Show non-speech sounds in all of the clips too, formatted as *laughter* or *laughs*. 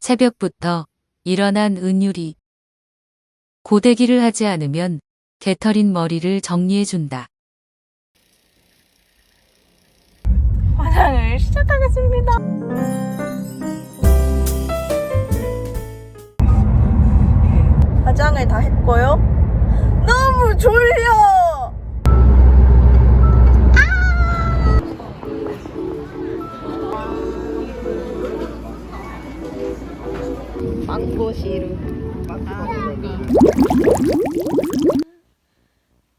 새벽부터 일어난 은율이 고데기를 하지 않으면 개털인 머리를 정리해준다. 화장을 시작하겠습니다. 화장을 다 했고요. 너무 졸려. 망고시루.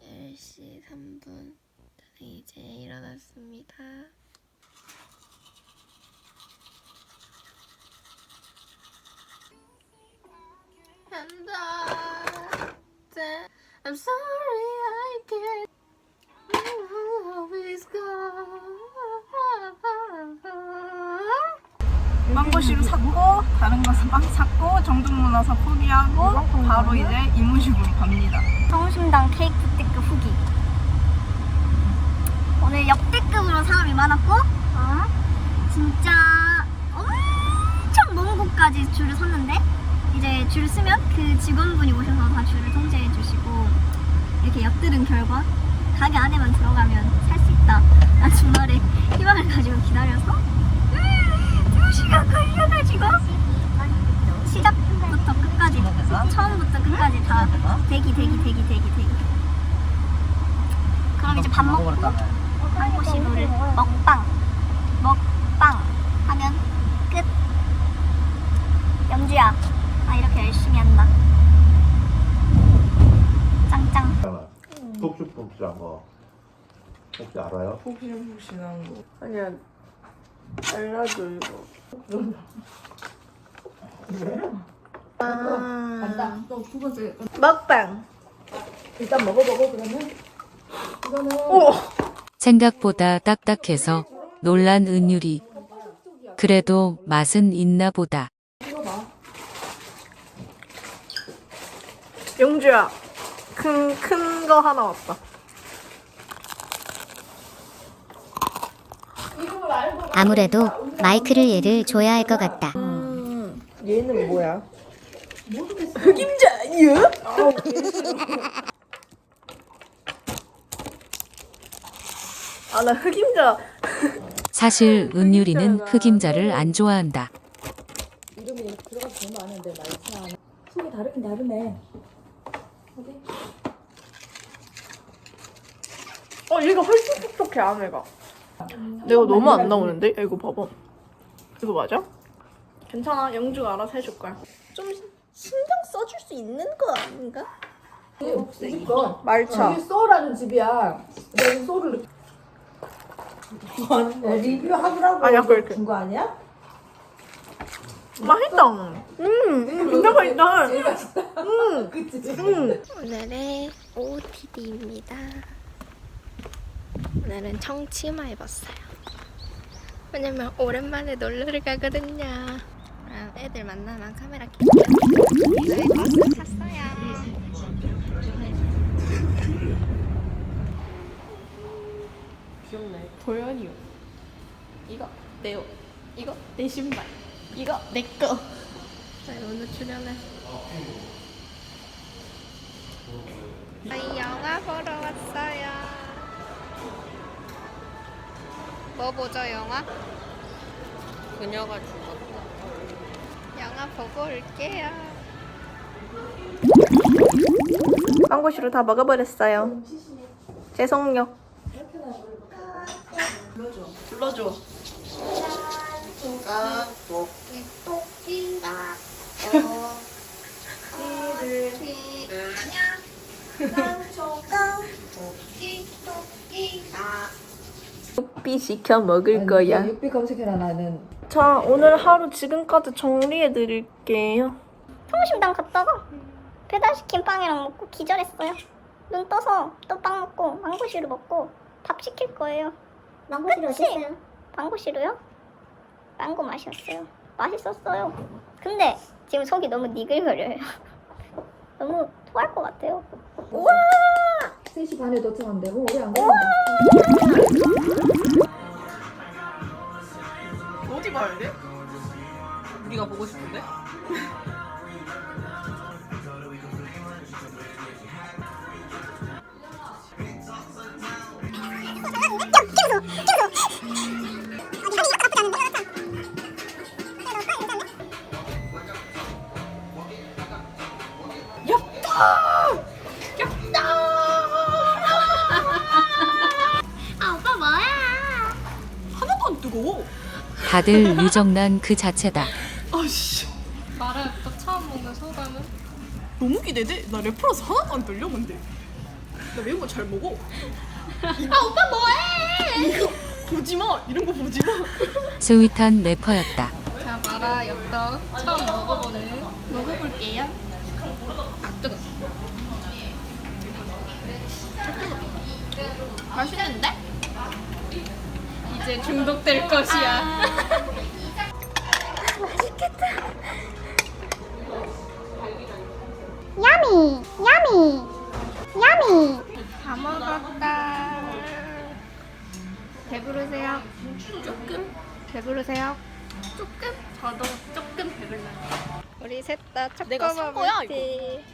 10시 3분 저는 이제 일어났습니다. I'm sorry I can't 망고시루 샀고 다른 거빵 샀고 정동문화사 포기하고 바로 이제 이모식으로 갑니다. 성심당 케이크 띠급 후기. 오늘 역대급으로 사람이 많았고, 어? 진짜 엄청 먼 곳까지 줄을 섰는데, 이제 줄 쓰면 그 직원분이 오셔서 다 줄을 통제해 주시고, 이렇게 엿들은 결과, 가게 안에만 들어가면 살 수 있다. 라는 말에 희망을 가지고 기다려서, 시간 걸려가지고, 시작부터 끝까지, 처음부터 끝까지 다 대기, 대기, 대기, 대기, 대기. 그럼 이제 밥 먹고, 한고시로를 먹방, 먹방 하면 끝. 영주야, 아 이렇게 열심히 한다. 짱짱. 폭죽폭죽한 거 혹시 알아요? 폭신폭신한 거. 아니야. 알려줘 이거. 간다. 또두 번째 먹방. 일단 먹어보고 그러면 이거는 오. 생각보다 딱딱해서 놀란 은율이 그래도 맛은 있나 보다. 영주야. 큰 큰 거 하나 왔다. 아무래도 마이크를 얘를 줘야 할 것 같다. 얘는 뭐야? 흑임자 아니야? 아 나 흑임자 사실 은율이는 흑임자를 안 좋아한다. 이름이 들어가서 너무 아는데 말차 속이 다르긴 다르네. 어 얘가 훨씬 촉촉해 안에가 내가 너무 안 나오는데? 야, 이거 봐봐 이거 맞아? 괜찮아 영주가 알아서 해줄 거야 좀 신경 써줄 수 있는 거 아닌가? 이거 말차 여기 소라는 집이야. 내가 소를 리뷰하라고 아니, 아까 이렇게. 준거 아니야? 맛있다 음 진짜 맛있다 제일 맛있다. 음, *laughs* 그치? 음. 오늘의 OOTD입니다. 오늘은 청치마 입었어요. 왜냐면 오랜만에 놀러를 가거든요. 아, 애들 만나면 카메라 켜고 저희 버스 탔어요. 귀엽네. 도연이요. 이거 내 옷. 이거 내 신발. 이거 내 거. 저희 오늘 출연해. 저희 영화 보러 왔어요. 뭐 보죠, 영화? 그녀가 죽었다. 영화 보고 올게요. 망고시루 다 먹어버렸어요 죄송요 불러줘 토끼가 어디를 피우냐? 깡총깡 토끼 토끼 가삐 시켜 먹을 거야 육비 검색해라 나는. 자 오늘 하루 지금까지 정리해 드릴게요 성심당 갔다가 배달시킨 빵이랑 먹고 기절했어요. 눈 떠서 또 빵 먹고 망고시루 먹고 밥 시킬 거예요. 망고시루 어땠어요? 망고시루요? 망고 맛이었어요. 맛있었어요. 근데 지금 속이 너무 니글거려요. *laughs* 너무 토할 것 같아요. 우와! 3시 반에 도착한대. 뭐 오래 안 걸린다. 어디 가야 돼? 우리가 보고 싶은데? 아 다들 유정란 그 자체다. 아씨. 나를 또 처음 먹는 소감은? 너무 기대돼. 나 래퍼라서 하나도 안 떨려 근데. 나 매운 거 잘 먹어. *laughs* 아 오빠 뭐해? 이거 보지 마. 이런 거 보지 마. 스윗한 래퍼였다. 자, 마라 엽떡 처음 먹어보는 먹어볼게요. 아, 뜨거. 맛있는데? 이제 중독될 것이야. 야미 야미 야미 다 먹었다. 배부르세요? 조금? 배부르세요? 조금? 저도 조금 배불러요. 우리 셋 다 내가 산 거야, 초코바블티.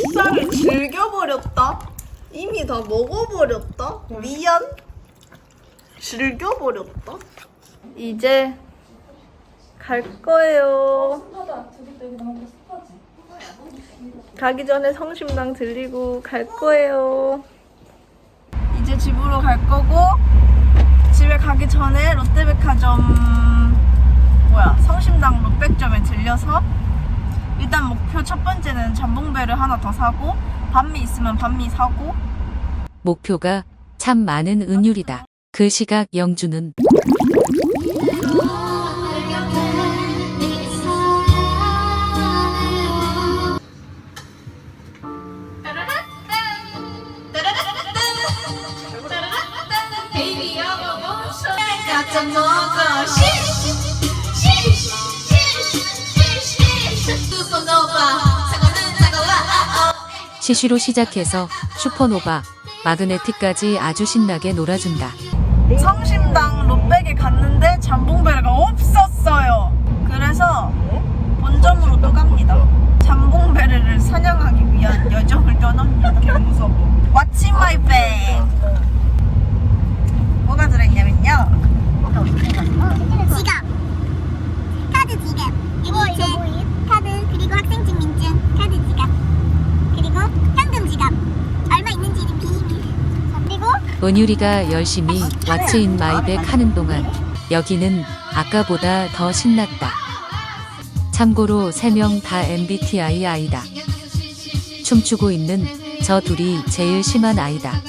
식사를 즐겨버렸다. 이미 다 먹어버렸다. 미안. 즐겨버렸다. 이제 갈 거예요. 가기 전에 성심당 들리고 갈 거예요. 이제 집으로 갈 거고 집에 가기 전에 롯데백화점 뭐야 성심당 롯백점에 들려서 일단 목표 첫 번째는 잠봉배를 하나 더 사고 반미 있으면 반미 사고 목표가 참 많은 은율이다. 그 시각 영주는 시시로 시작해서 슈퍼노바, 마그네틱까지 아주 신나게 놀아준다. 성심당 롯백에 갔는데 잠봉배가 없었어요. 그래서 본점으로 또 갑니다. 잠봉배를 사냥하기 위한 여정을 떠납니다 개 무서워 What's in my bag? 뭐가 들어있냐면요 지갑 카드 지갑 이거 이제 카드 그리고 학생증 민증 카드 지갑 그리고 현금 지갑 얼마 있는지는 비밀 은율이가 열심히 왓츠 인 마이백 하는 동안 여기는 아까보다 더 신났다. 참고로 3명 다 MBTI 아이다. 춤추고 있는 저 둘이 제일 심한 아이다.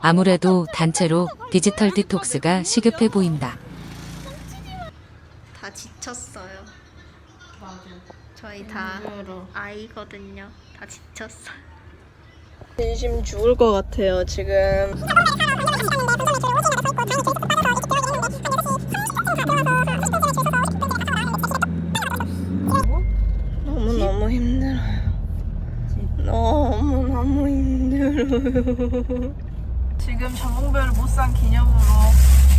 아무래도 단체로 디지털 디톡스가 시급해 보인다. 다 지쳤어요. 저희 다 아이거든요. 다 지쳤어요. 진심 죽을 것 같아요 지금 힘들어요 *laughs* 지금 전봉배를 못 산 기념으로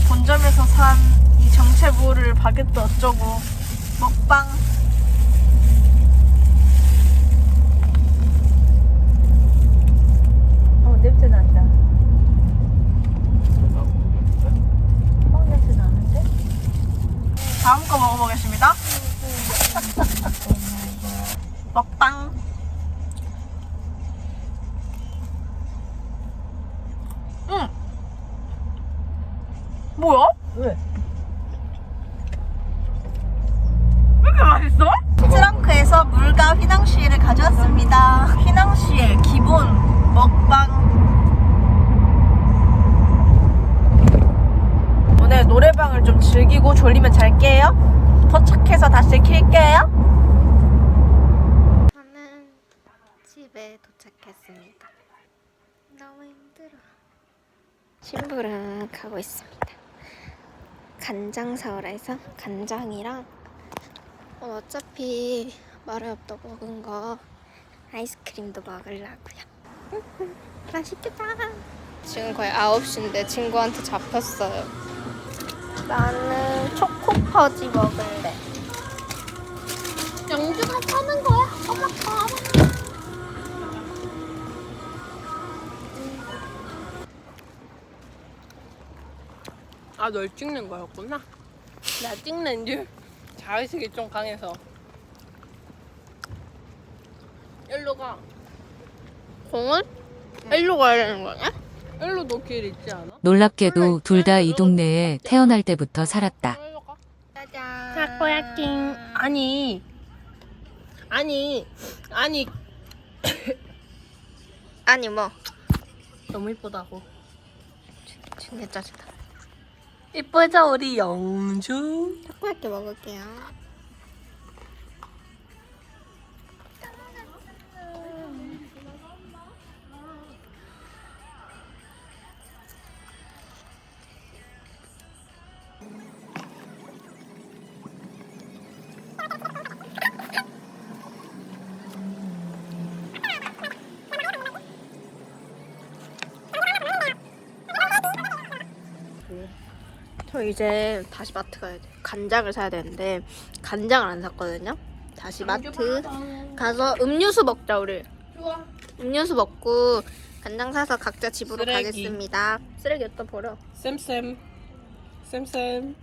본점에서 산 이 정체부를 바게트 어쩌고 먹방 어, 냄새 난다. 어, 냄새 나는데? 다음 거 먹어보겠습니다. 먹방. 응. 뭐야? 왜? 왜 이렇게 맛있어? 트렁크에서 물과 휘낭시에를 가져왔습니다. 휘낭시에 기본 먹방. 오늘 노래방을 좀 즐기고 졸리면 잘게요. 도착해서 다시 킬게요. 저는 집에 도착했습니다. 너무 힘들어요. 친구랑 가고 있습니다. 간장 사오라 해서 간장이랑 어, 어차피 말이 없다고 먹은 거 아이스크림도 먹으려고요. *laughs* 맛있겠다. 지금 거의 9시인데 친구한테 잡혔어요. 나는 초코퍼지 먹을래. 영주가 사는 거야? 어머, 봐봐. 아, 널 찍는 거였구나. 나 찍는 줄. 자의식이 좀 강해서. 일로 가. 공원? 일로 가야 되는 거냐? 일로도 길 있지 않아? 놀랍게도 둘 다 이 동네에 태어날 때부터 살았다. 일로 가. 짜잔. 타코야킹. 아니. 아니. 아니. 아니 뭐 너무 이쁘다고. 진짜 짜증나. 이쁘죠, 우리 영주? 타코야끼 먹을게요. 저 이제 다시 마트 가야 돼. 간장을 사야 되는데 간장을 안 샀거든요. 다시 마트 가서 음료수 먹자 우리. 좋아. 음료수 먹고 간장 사서 각자 집으로 쓰레기. 가겠습니다. 쓰레기 어디다 버려? 쌤쌤. 쌤쌤.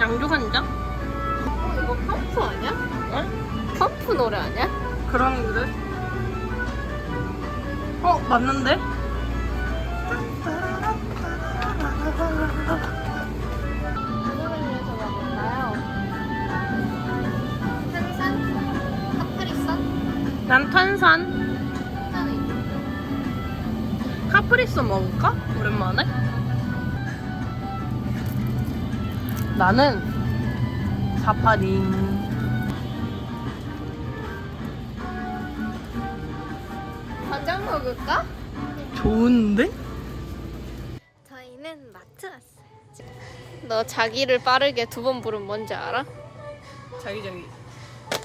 양조 간장? 어, 이거 펌프 아니야? 어? 펌프 노래 아니야? 그런데? 어, 맞는데? 카프리선? 난 탄산. 카프리소 먹을까? 오랜만에? 나는 사파린. 먹을까? 좋은데? 저희는 마트 왔어요. 너 자기를 빠르게 두 번 부르면 뭔지 알아? 자기 자기.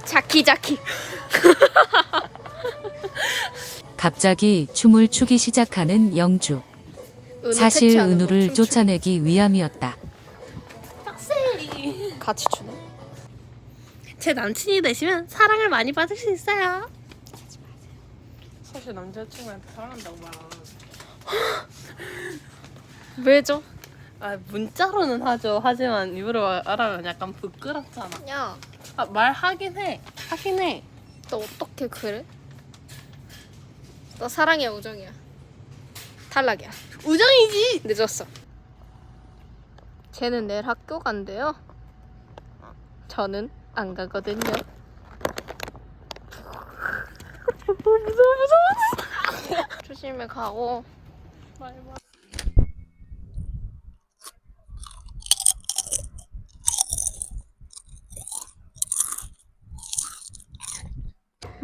자키 자키. *laughs* 갑자기 춤을 추기 시작하는 영주. 사실 퇴치하는 거 은우를 춤추- 쫓아내기 위함이었다. 같이 추네. 제 남친이 되시면 사랑을 많이 받을 수 있어요. 사실 남자친구한테 사랑한다고 말안 하는데. 왜죠? 아 문자로는 하죠. 하지만 입으로 말하면 약간 부끄럽잖아. 야, 아 말하긴 해. 하긴 해. 너 어떻게 그래? 너 사랑이야 우정이야? 탈락이야. 우정이지. 늦었어. 쟤는 내일 학교 간대요. 저는 안 가거든요. 무서워 무서워. 조심히 가고.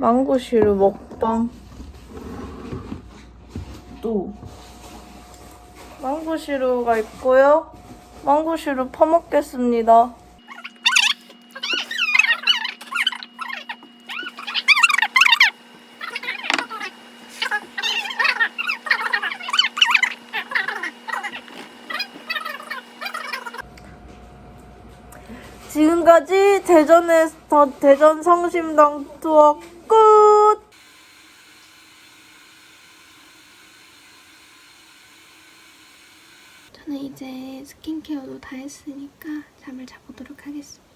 망고시루 먹방 또 망고시루가 있고요 망고시루 퍼먹겠습니다 지금까지 대전에 서 대전 성심당 투어 끝! 저는 이제 스킨케어도 다 했으니까 잠을 자보도록 하겠습니다.